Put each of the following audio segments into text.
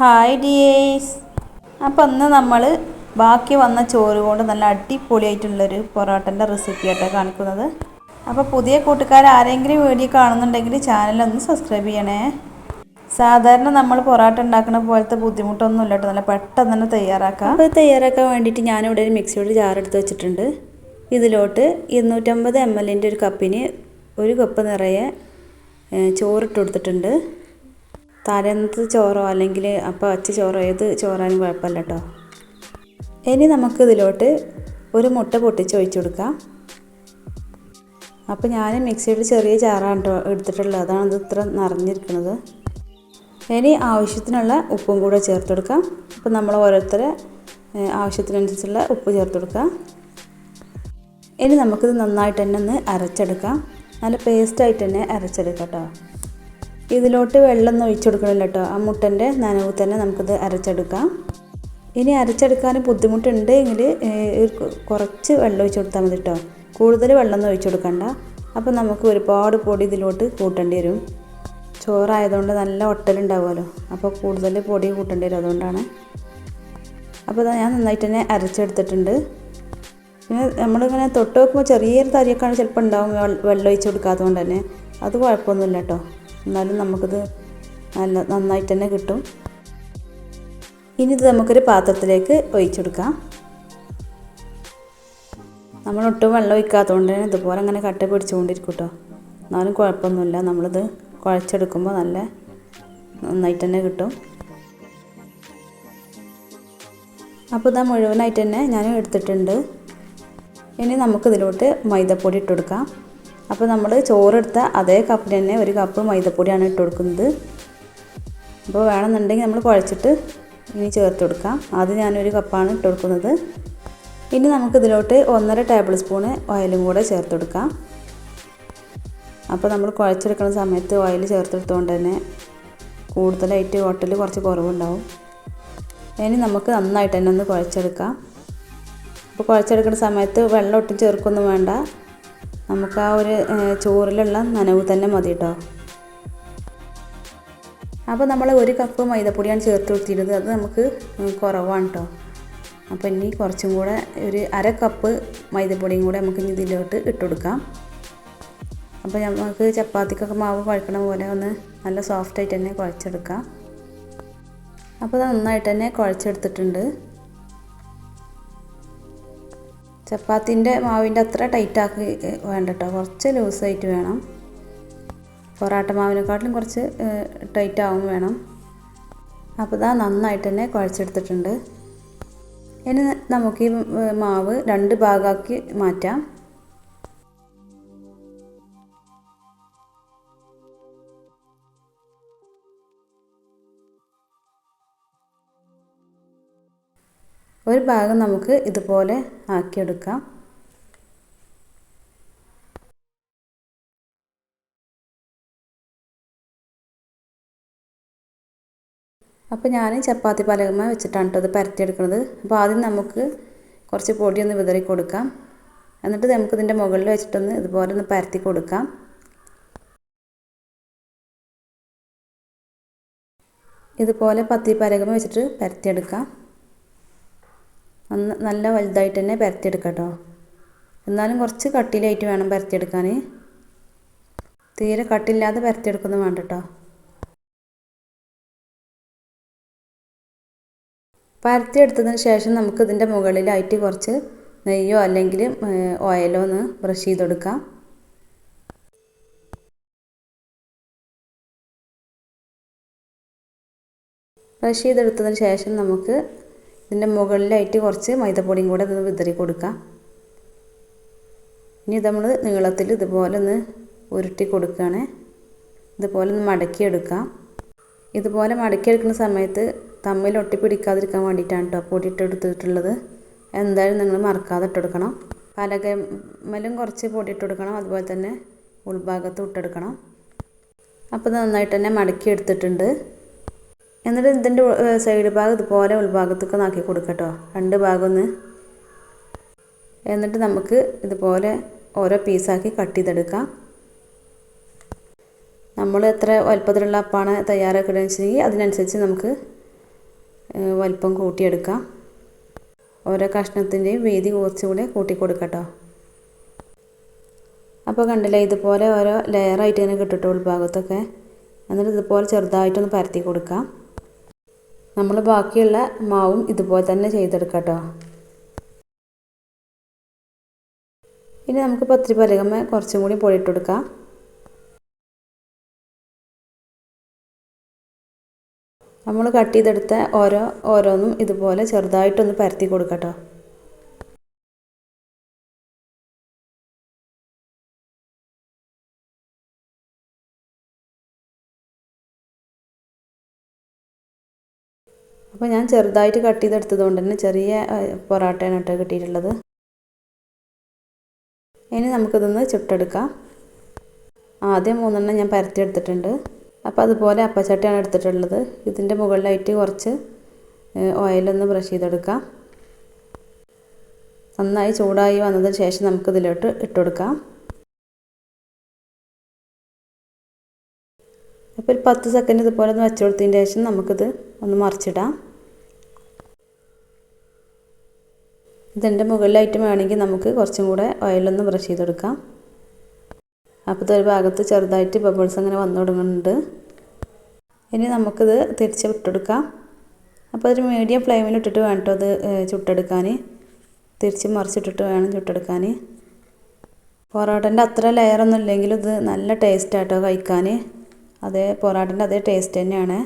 Hi dears അപ്പോൾ ഇന്ന് നമ്മൾ ബാക്കി വന്ന ചോറ് കൊണ്ട് നല്ല അടിപൊളിയായിട്ടുള്ളൊരു പൊറോട്ടന്റെ റെസിപ്പി ആയിട്ടാണ് കാണിക്കുന്നത്. അപ്പോൾ പുതിയ കൂട്ടുകാർ ആരെങ്കിലും വീഡിയോ കാണുന്നുണ്ടെങ്കിൽ ചാനലൊന്ന് സബ്സ്ക്രൈബ് ചെയ്യണേ. സാധാരണ നമ്മൾ പൊറോട്ട ഉണ്ടാക്കുന്ന പോലത്തെ ബുദ്ധിമുട്ടൊന്നും ഇല്ല കേട്ടോ. നല്ല പെട്ടെന്ന് തന്നെ തയ്യാറാക്കാം. അപ്പോൾ തയ്യാറാക്കാൻ വേണ്ടിയിട്ട് ഞാനിവിടെ ഒരു മിക്സിയുടെ ജാർ എടുത്ത് വെച്ചിട്ടുണ്ട്. ഇതിലോട്ട് ഇരുന്നൂറ്റമ്പത് എം എല്ലിന്റെ ഒരു കപ്പിന് ഒരു കപ്പ് നിറയെ ചോറിട്ട് കൊടുത്തിട്ടുണ്ട്. തലേന്നത്തെ ചോറോ അല്ലെങ്കിൽ അപ്പോൾ അച്ച ചോറോ ഏത് ചോറാനും കുഴപ്പമില്ല കേട്ടോ ഇനി നമുക്ക് ഇതിലോട്ട് ഒരു മുട്ട പൊട്ടിച്ച് ഒഴിച്ചു കൊടുക്കാം. അപ്പോൾ ഞാൻ മിക്സിയുടെ ചെറിയ ചാറാണ് കേട്ടോ എടുത്തിട്ടുള്ളത്. അതാണ് ഇത് ഇത്ര നിറഞ്ഞിരിക്കുന്നത്. ഇനി ആവശ്യത്തിനുള്ള ഉപ്പും കൂടെ ചേർത്ത് കൊടുക്കാം. അപ്പോൾ നമ്മൾ ഓരോരുത്തരെ ആവശ്യത്തിനനുസരിച്ചുള്ള ഉപ്പ് ചേർത്ത് കൊടുക്കാം. ഇനി നമുക്കിത് നന്നായിട്ട് തന്നെ ഒന്ന് അരച്ചെടുക്കാം. നല്ല പേസ്റ്റായിട്ട് തന്നെ അരച്ചെടുക്കാം കേട്ടോ ഇതിലോട്ട് വെള്ളം ഒന്നും ഒഴിച്ചു കൊടുക്കണില്ല കേട്ടോ. ആ മുട്ടന്റെ നനവ് തന്നെ നമുക്കിത് അരച്ചെടുക്കാം. ഇനി അരച്ചെടുക്കാൻ ബുദ്ധിമുട്ടുണ്ട് എങ്കിൽ കുറച്ച് വെള്ളം ഒഴിച്ചു കൊടുത്താൽ മതി കേട്ടോ. കൂടുതൽ വെള്ളം ഒന്നും ഒഴിച്ചു കൊടുക്കണ്ട. അപ്പോൾ നമുക്ക് ഒരുപാട് പൊടി ഇതിലോട്ട് കൂട്ടേണ്ടി വരും. ചോറായതുകൊണ്ട് നല്ല ഒട്ടലുണ്ടാവുമല്ലോ അപ്പോൾ കൂടുതൽ പൊടി കൂട്ടേണ്ടി വരും അതുകൊണ്ടാണ്. അപ്പോൾ ഞാൻ നന്നായിട്ട് തന്നെ അരച്ചെടുത്തിട്ടുണ്ട്. പിന്നെ നമ്മളിങ്ങനെ തൊട്ട് വെക്കുമ്പോൾ ചെറിയൊരു തരിയൊക്കെയാണ് ചിലപ്പോൾ ഉണ്ടാവും. വെള്ളം ഒഴിച്ച് കൊടുക്കാത്തതുകൊണ്ട് തന്നെ. അത് കുഴപ്പമൊന്നുമില്ല കേട്ടോ. എന്നാലും നമുക്കിത് നല്ല നന്നായിട്ട് തന്നെ കിട്ടും. ഇനി ഇത് നമുക്കൊരു പാത്രത്തിലേക്ക് ഒഴിച്ചെടുക്കാം. നമ്മൾ ഒട്ടും വെള്ളം ഒഴിക്കാത്തതുകൊണ്ട് തന്നെ ഇതുപോലെ അങ്ങനെ കട്ട പിടിച്ചുകൊണ്ടിരിക്കും കേട്ടോ എന്നാലും കുഴപ്പമൊന്നുമില്ല. നമ്മളിത് കുഴച്ചെടുക്കുമ്പോൾ നല്ല നന്നായിട്ട് തന്നെ കിട്ടും. അപ്പോൾ ഇതാ മുഴുവനായിട്ട് തന്നെ ഞാൻ എടുത്തിട്ടുണ്ട്. ഇനി നമുക്കിതിലോട്ട് മൈദപ്പൊടി ഇട്ട് കൊടുക്കാം അപ്പോൾ നമ്മൾ ചോറെടുത്ത അതേ കപ്പിൽ തന്നെ ഒരു കപ്പ് മൈദപ്പൊടിയാണ് ഇട്ട് കൊടുക്കുന്നത്. അപ്പോൾ വേണമെന്നുണ്ടെങ്കിൽ നമ്മൾ കുഴച്ചിട്ട് ഇനി ചേർത്ത് കൊടുക്കാം. ആദ്യം ഞാനൊരു കപ്പാണ് ഇട്ട് കൊടുക്കുന്നത്. ഇനി നമുക്കിതിലോട്ട് ഒന്നര ടേബിൾ സ്പൂണ് ഓയിലും കൂടെ ചേർത്ത് കൊടുക്കാം. അപ്പോൾ നമ്മൾ കുഴച്ചെടുക്കുന്ന സമയത്ത് ഓയിൽ ചേർത്തെടുത്തുകൊണ്ട് തന്നെ കൂടുതലായിട്ട് ഹോട്ടലിൽ കുറച്ച് കുറവുണ്ടാവും. ഇനി നമുക്ക് നന്നായിട്ട് തന്നെ ഒന്ന് കുഴച്ചെടുക്കാം. അപ്പോൾ കുഴച്ചെടുക്കുന്ന സമയത്ത് വെള്ളം ഒട്ടും ചേർക്കൊന്നും വേണ്ട. നമുക്ക് ആ ഒരു ചോറിലുള്ള നനവ് തന്നെ മതി കേട്ടോ അപ്പോൾ നമ്മൾ ഒരു കപ്പ് മൈദപ്പൊടിയാണ് ചേർത്ത് കൊടുത്തിരുന്നത്. അത് നമുക്ക് കുറവാണ് കേട്ടോ അപ്പോൾ ഇനി കുറച്ചും കൂടെ ഒരു അര കപ്പ് മൈദപ്പൊടിയും കൂടെ നമുക്ക് ഇനി ഇതിലോട്ട് ഇട്ട് കൊടുക്കാം. അപ്പോൾ നമുക്ക് ചപ്പാത്തിക്കൊക്കെ മാവ് കുഴക്കണ പോലെ ഒന്ന് നല്ല സോഫ്റ്റായിട്ട് തന്നെ കുഴച്ചെടുക്കാം. അപ്പോൾ അത് നന്നായിട്ട് തന്നെ കുഴച്ചെടുത്തിട്ടുണ്ട്. ചപ്പാത്തിന്റെ മാവിന്റെ അത്ര ടൈറ്റാക്കി വേണ്ട കേട്ടോ കുറച്ച് ലൂസായിട്ട് വേണം. പൊറാട്ട മാവിനെക്കാട്ടിലും കുറച്ച് ടൈറ്റ് ആവും വേണം. അപ്പോൾ ഇതാ നന്നായിട്ട് തന്നെ കുഴച്ചെടുത്തിട്ടുണ്ട്. ഇനി നമുക്ക് ഈ മാവ് രണ്ട് ഭാഗമാക്കി മാറ്റാം. ഒരു ഭാഗം നമുക്ക് ഇതുപോലെ ആക്കിയെടുക്കാം. അപ്പോൾ ഞാൻ ചപ്പാത്തി പലകമ വെച്ചിട്ടാണ് കേട്ടോ ഇത് പരത്തിയെടുക്കുന്നത് അപ്പോൾ ആദ്യം നമുക്ക് കുറച്ച് പൊടി ഒന്ന് വിതറി കൊടുക്കാം. എന്നിട്ട് നമുക്ക് ഇതിന്റെ മുകളിൽ വെച്ചിട്ടൊന്ന് ഇതുപോലെ ഒന്ന് പരത്തി കൊടുക്കാം. ഇതുപോലെ പത്തി പരകമ വെച്ചിട്ട് പരത്തിയെടുക്കാം. ഒന്ന് നല്ല വലുതായിട്ട് തന്നെ പരത്തിയെടുക്കാം കേട്ടോ എന്നാലും കുറച്ച് കട്ടിയിലായിട്ട് വേണം പരത്തിയെടുക്കാൻ തീരെ കട്ടില്ലാതെ പരത്തിയെടുക്കുന്നു വേണ്ട കേട്ടോ പരത്തിയെടുത്തതിന് ശേഷം നമുക്ക് ഇതിന്റെ മുകളിലായിട്ട് കുറച്ച് നെയ്യോ അല്ലെങ്കിൽ ഓയിലോ ഒന്ന് ബ്രഷ് ചെയ്ത് കൊടുക്കാം ബ്രഷ് ചെയ്തെടുത്തതിന് ശേഷം നമുക്ക് ഇതിന്റെ മുകളിലായിട്ട് കുറച്ച് മൈദപ്പൊടിയും കൂടെ ഇത് വിതറി കൊടുക്കാം. ഇനി നമ്മൾ നീളത്തിൽ ഇതുപോലെ ഒന്ന് ഉരുട്ടി കൊടുക്കുകയാണ്. ഇതുപോലെ ഒന്ന് മടക്കിയെടുക്കാം. ഇതുപോലെ മടക്കിയെടുക്കുന്ന സമയത്ത് തമ്മിൽ ഒട്ടിപ്പിടിക്കാതിരിക്കാൻ വേണ്ടിയിട്ടാണ് കേട്ടോ പൊടി ഇട്ടെടുത്തിട്ടുള്ളത് എന്തായാലും നിങ്ങൾ മറക്കാതെ ഇട്ടെടുക്കണം പലകമ്മലും കുറച്ച് പൊടി ഇട്ടെടുക്കണം അതുപോലെ തന്നെ ഉൾഭാഗത്ത് ഇട്ടെടുക്കണം അപ്പോൾ നന്നായിട്ട് തന്നെ മടക്കി എടുത്തിട്ടുണ്ട് എന്നിട്ട് ഇതിന്റെ സൈഡ് ഭാഗം ഇതുപോലെ ഉൾഭാഗത്തൊക്കെ നാക്കി കൊടുക്കട്ടോ രണ്ട് ഭാഗം ഒന്ന്. എന്നിട്ട് നമുക്ക് ഇതുപോലെ ഓരോ പീസാക്കി കട്ട് ചെയ്തെടുക്കാം. നമ്മൾ എത്ര വലുപ്പത്തിലുള്ള അപ്പാണ് തയ്യാറാക്കിയതെന്ന് വെച്ചിട്ടുണ്ടെങ്കിൽ അതിനനുസരിച്ച് നമുക്ക് വലുപ്പം കൂട്ടിയെടുക്കാം. ഓരോ കഷ്ണത്തിന്റെയും വീതി കുറച്ചുകൂടെ കൂട്ടി കൊടുക്കട്ടോ അപ്പോൾ കണ്ടില്ലേ ഇതുപോലെ ഓരോ ലെയറായിട്ട് ഇങ്ങനെ കിട്ടിട്ട് ഭാഗത്തൊക്കെ എന്നിട്ട് ഇതുപോലെ ചെറുതായിട്ടൊന്ന് പരത്തി കൊടുക്കാം. നമ്മൾ ബാക്കിയുള്ള മാവും ഇതുപോലെ തന്നെ ചെയ്തെടുക്കാം കേട്ടോ ഇനി നമുക്ക് പത്തിരി പലകമ്മ കുറച്ചും കൂടി പൊടിയിട്ട് കൊടുക്കാം നമ്മൾ കട്ട് ചെയ്തെടുത്ത ഓരോ ഓരോന്നും ഇതുപോലെ ചെറുതായിട്ടൊന്ന് പരത്തി കൊടുക്കട്ടോ. അപ്പോൾ ഞാൻ ചെറുതായിട്ട് കട്ട് ചെയ്തെടുത്തത് കൊണ്ട് തന്നെ ചെറിയ പൊറോട്ടയാണ് കേട്ടോ കിട്ടിയിട്ടുള്ളത്. ഇനി നമുക്കിതൊന്ന് ചുട്ടെടുക്കാം. ആദ്യം മൂന്നെണ്ണം ഞാൻ പരത്തി എടുത്തിട്ടുണ്ട് അപ്പോൾ അതുപോലെ അപ്പച്ചട്ടിയാണ് എടുത്തിട്ടുള്ളത്. ഇതിന്റെ മുകളിലായിട്ട് കുറച്ച് ഓയിലൊന്ന് ബ്രഷ് ചെയ്തെടുക്കാം. നന്നായി ചൂടായി വന്നതിന് ശേഷം നമുക്കിതിലോട്ട് ഇട്ട് അപ്പോൾ ഒരു പത്ത് സെക്കൻഡ് ഇതുപോലെ ഒന്ന് വെച്ച് കൊടുത്തതിന്റെ ശേഷം നമുക്കിത് ഒന്ന് മറിച്ചിടാം. ഇതിന്റെ മുകളിലായിട്ട് വേണമെങ്കിൽ നമുക്ക് കുറച്ചും കൂടെ ഓയിലൊന്ന് ബ്രഷ് ചെയ്തെടുക്കാം അപ്പോൾ ഇതൊരു ഭാഗത്ത് ചെറുതായിട്ട് ബബിൾസ് അങ്ങനെ വന്നു തുടങ്ങുന്നുണ്ട്. ഇനി നമുക്കിത് തിരിച്ച് വിട്ടെടുക്കാം അപ്പോൾ ഒരു മീഡിയം ഫ്ലെയിമിൽ ഇട്ടിട്ട് വേണം അത് ചുട്ടെടുക്കാൻ തിരിച്ച് മറിച്ചിട്ടിട്ട് വേണം ചുട്ടെടുക്കാൻ പൊറോട്ടന്റെ അത്ര ലെയറൊന്നും ഇല്ലെങ്കിലും ഇത് നല്ല ടേസ്റ്റ് ആട്ടോ കഴിക്കാൻ അതേ പൊറാട്ടിന്റെ അതേ ടേസ്റ്റ് തന്നെയാണ്.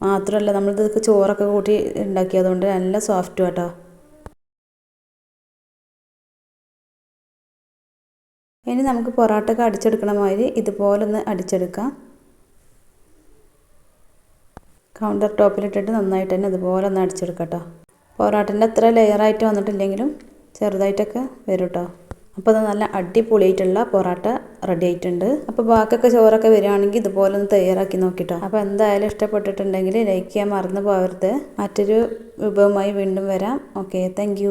മാത്രമല്ല നമ്മളിത് ചോറൊക്കെ കൂട്ടി ഉണ്ടാക്കിയതുകൊണ്ട് നല്ല സോഫ്റ്റും കേട്ടോ ഇനി നമുക്ക് പൊറാട്ടൊക്കെ അടിച്ചെടുക്കണ മാതിരി ഇതുപോലൊന്ന് അടിച്ചെടുക്കാം. കൗണ്ടർ ടോപ്പിലിട്ടിട്ട് നന്നായിട്ട് തന്നെ ഇതുപോലെ ഒന്ന് അടിച്ചെടുക്കാം കേട്ടോ പൊറാട്ടിന്റെ അത്ര ലെയറായിട്ട് വന്നിട്ടില്ലെങ്കിലും ചെറുതായിട്ടൊക്കെ വരും കേട്ടോ അപ്പോൾ അത് നല്ല അടിപൊളിയായിട്ടുള്ള പൊറോട്ട റെഡി ആയിട്ടുണ്ട് അപ്പോൾ ബാക്കിയൊക്കെ ചോറൊക്കെ വരികയാണെങ്കിൽ ഇതുപോലെ ഒന്ന് തയ്യാറാക്കി നോക്കിട്ടോ. അപ്പോൾ എന്തായാലും ഇഷ്ടപ്പെട്ടിട്ടുണ്ടെങ്കിൽ ലൈക്ക് ചെയ്യാൻ മറന്നു പോകരുത്. മറ്റൊരു വിഭവമായി വീണ്ടും വരാം. Okay thank